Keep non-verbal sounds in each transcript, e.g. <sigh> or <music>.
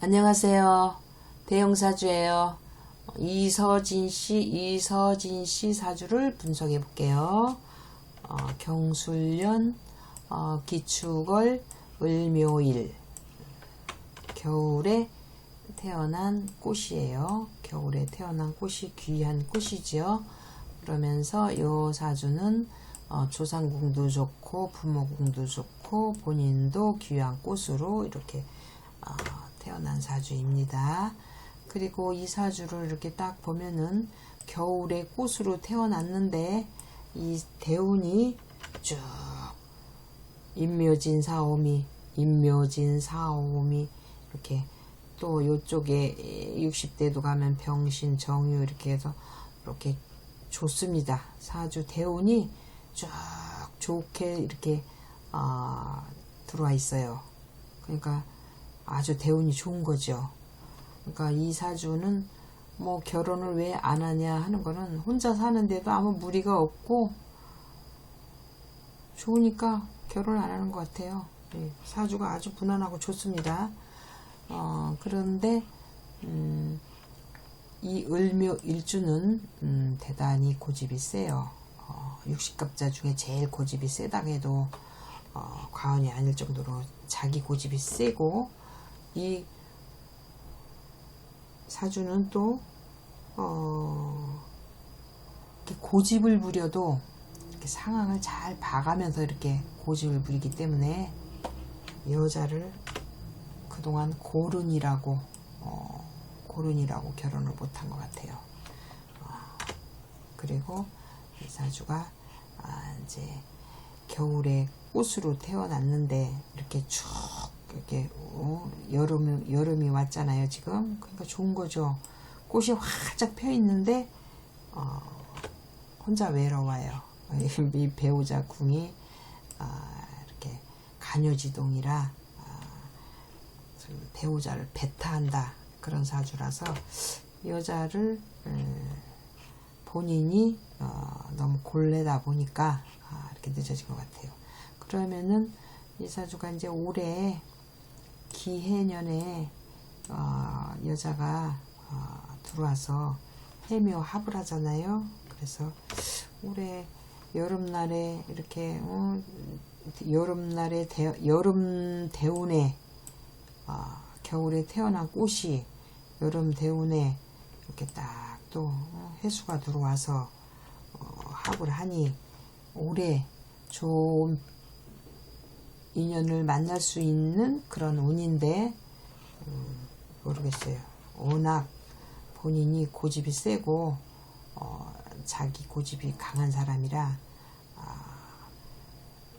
안녕하세요. 대형사주예요. 이서진 씨, 이서진 씨 사주를 분석해 볼게요. 어, 경술년, 어, 기축월, 을묘일. 겨울에 태어난 꽃이에요. 겨울에 태어난 꽃이 귀한 꽃이지요. 그러면서 이 사주는 어, 조상궁도 좋고 부모궁도 좋고 본인도 귀한 꽃으로 이렇게 어, 태어난 사주입니다. 그리고 이 사주를 이렇게 딱 보면은 겨울에 꽃으로 태어났는데 이 대운이 쭉 인묘진 사오미, 인묘진 사오미 이렇게 또 요쪽에 60대도 가면 병신 정유 이렇게 해서 이렇게 좋습니다. 사주 대운이 쭉 좋게 이렇게 아, 들어와 있어요. 그러니까 아주 대운이 좋은 거죠. 그러니까 이 사주는 뭐 결혼을 왜 안 하냐 하는 거는 혼자 사는데도 아무 무리가 없고 좋으니까 결혼 안 하는 것 같아요. 네, 사주가 아주 무난하고 좋습니다. 어, 그런데 음, 이 을묘 일주는 음, 대단히 고집이 세요. 어, 60갑자 중에 제일 고집이 세다고 해도 어, 과언이 아닐 정도로 자기 고집이 세고 이 사주는 또 어, 이렇게 고집을 부려도 이렇게 상황을 잘 봐가면서 이렇게 고집을 부리기 때문에 여자를 그동안 고른이라고 어, 고른이라고 결혼을 못한 것 같아요. 어, 그리고 이 사주가 아, 이제 겨울에 꽃으로 태어났는데 이렇게 쭉 이렇게 어, 여름 여름이 왔잖아요 지금 그러니까 좋은 거죠. 꽃이 활짝 펴 있는데 어, 혼자 외로워요. <laughs> 이 배우자 궁이 아, 이렇게 간요지동이라 아, 좀 배우자를 배타한다 그런 사주라서 여자를 음, 본인이 어, 너무 골래다 보니까 아, 이렇게 늦어진 것 같아요. 그러면은 이 사주가 이제 올해 기해년에 어, 여자가 어, 들어와서 해묘 합을 하잖아요. 그래서 올해 여름날에 이렇게 어, 여름날에 대, 여름 대운에 어, 겨울에 태어난 꽃이 여름 대운에 이렇게 딱 또 해수가 들어와서 어, 합을 하니 올해 좋은 인연을 만날 수 있는 그런 운인데 음, 모르겠어요. 워낙 본인이 고집이 세고 어, 자기 고집이 강한 사람이라 아,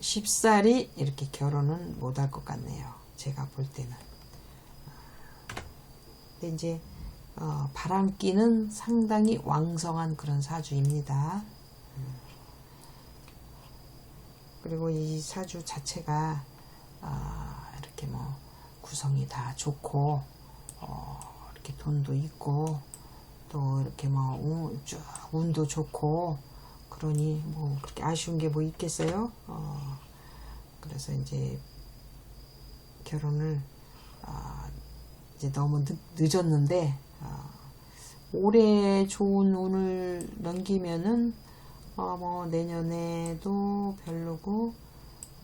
쉽사리 이렇게 결혼은 못할 것 같네요. 제가 볼 때는. 근데 이제 어, 바람기는 상당히 왕성한 그런 사주입니다. 음. 그리고 이 사주 자체가 어, 이렇게 뭐 구성이 다 좋고 어, 이렇게 돈도 있고 또 이렇게 뭐쭉 운도 좋고 그러니 뭐 그렇게 아쉬운 게 뭐 있겠어요? 어, 그래서 이제 결혼을 어, 이제 너무 늦, 었는데 어, 올해 좋은 운을 넘기면은 어, 뭐 내년에도 별로고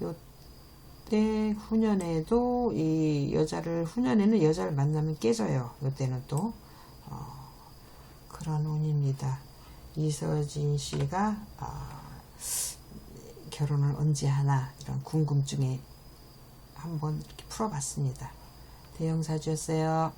요때 후년에도 이 여자를 후년에는 여자를 만나면 깨져요. 요때는 또 어, 그런 운입니다. 이서진 씨가 어, 결혼을 언제 하나 이런 궁금증에 한번 이렇게 풀어봤습니다. 대형 사주였어요.